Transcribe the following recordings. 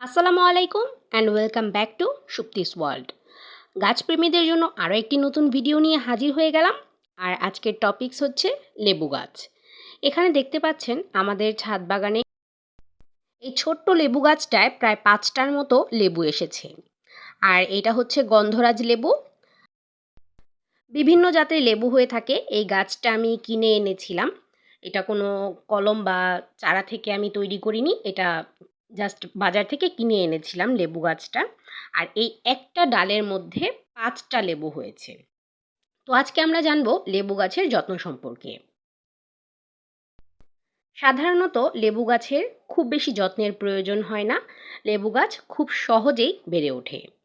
আসসালামু আলাইকুম and welcome back to Supti's world গাছপ্রেমীদের জন্য আরও একটি নতুন ভিডিও নিয়ে হাজির হয়ে গেলাম। আর আজকের টপিকস হচ্ছে লেবু গাছ। এখানে দেখতে পাচ্ছেন আমাদের ছাদ বাগানে এই ছোট্ট লেবু গাছটায় প্রায় পাঁচটার মতো লেবু এসেছে। আর এটা হচ্ছে গন্ধরাজ লেবু। বিভিন্ন জাতের লেবু হয়ে থাকে। এই গাছটা আমি কিনে এনেছিলাম। এটা কোনো কলম বা চারা থেকে আমি তৈরি করিনি। এটা জাস্ট বাজার থেকে কিনে এনেছিলাম লেবু গাছটা। আর এই একটা ডালের মধ্যে পাঁচটা লেবু হয়েছে। তো আজকে আমরা জানব লেবু গাছের যত্ন সম্পর্কে। সাধারণত লেবু গাছের খুব বেশি যত্নের প্রয়োজন হয় না। লেবু গাছ খুব সহজেই বেড়ে ওঠে।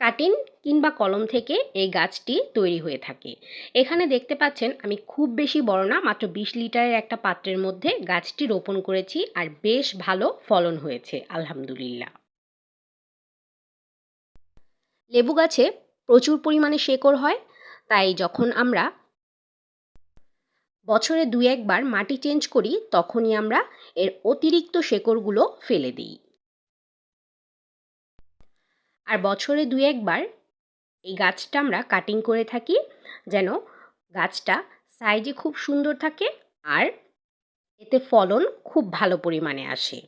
কাটিন কিংবা কলম থেকে এই গাছটি তৈরি হয়ে থাকে। এখানে দেখতে পাচ্ছেন আমি খুব বেশি বড় না, মাত্র বিশ লিটারের একটা পাত্রের মধ্যে গাছটি রোপণ করেছি আর বেশ ভালো ফলন হয়েছে, আলহামদুলিল্লাহ। লেবু গাছে প্রচুর পরিমাণে শেকড় হয়, তাই যখন আমরা বছরে দু একবার মাটি চেঞ্জ করি, তখনই আমরা এর অতিরিক্ত শেকড়গুলো ফেলে দিই। আর বছরে দু একবার এই গাছটা আমরা কাটিং করে থাকি, যেন গাছটা সাইজে খুব সুন্দর থাকে আর এতে ফলন খুব ভালো পরিমাণে আসে।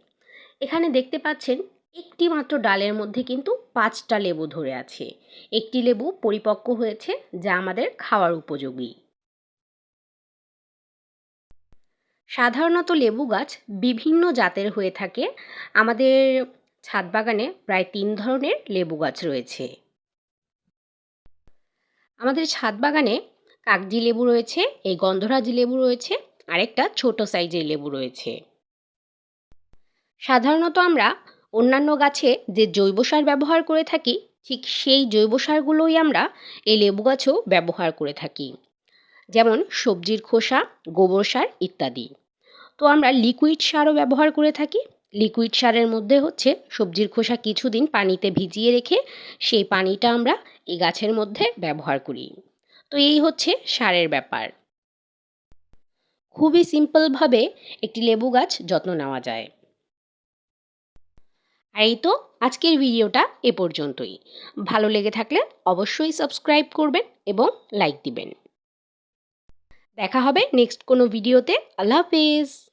এখানে দেখতে পাচ্ছেন একটি মাত্র ডালের মধ্যে কিন্তু পাঁচটা লেবু ধরে আছে। একটি লেবু পরিপক্ক হয়েছে, যা আমাদের খাওয়ার উপযোগী। সাধারণত লেবু গাছ বিভিন্ন জাতের হয়ে থাকে। আমাদের ছাদ বাগানে প্রায় তিন ধরনের লেবু গাছ রয়েছে। আমাদের ছাদ বাগানে কাগজি লেবু রয়েছে, এই গন্ধরাজ লেবু রয়েছে আরেকটা ছোট সাইজের লেবু রয়েছে। সাধারণত আমরা অন্যান্য গাছে যে জৈব সার ব্যবহার করে থাকি, ঠিক সেই জৈব সারগুলোই আমরা এই লেবু গাছেও ব্যবহার করে থাকি। যেমন সবজির খোসা, গোবর সার ইত্যাদি। তো আমরা লিকুইড সারও ব্যবহার করে থাকি লিকুইড সারের মধ্যে হচ্ছে সবজির খোসা কিছুদিন পানিতে ভিজিয়ে রেখে সেই পানিটা আমরা এই গাছের মধ্যে ব্যবহার করি। তো এই হচ্ছে সারের ব্যাপার। খুবই সিম্পলভাবে একটি লেবু গাছ যত্ন নেওয়া যায়। আর এই তো আজকের ভিডিওটা এ পর্যন্তই। ভালো লেগে থাকলে অবশ্যই সাবস্ক্রাইব করবেন এবং লাইক দিবেন। দেখা হবে নেক্সট কোনো ভিডিওতে। আল্লাহ হাফেজ!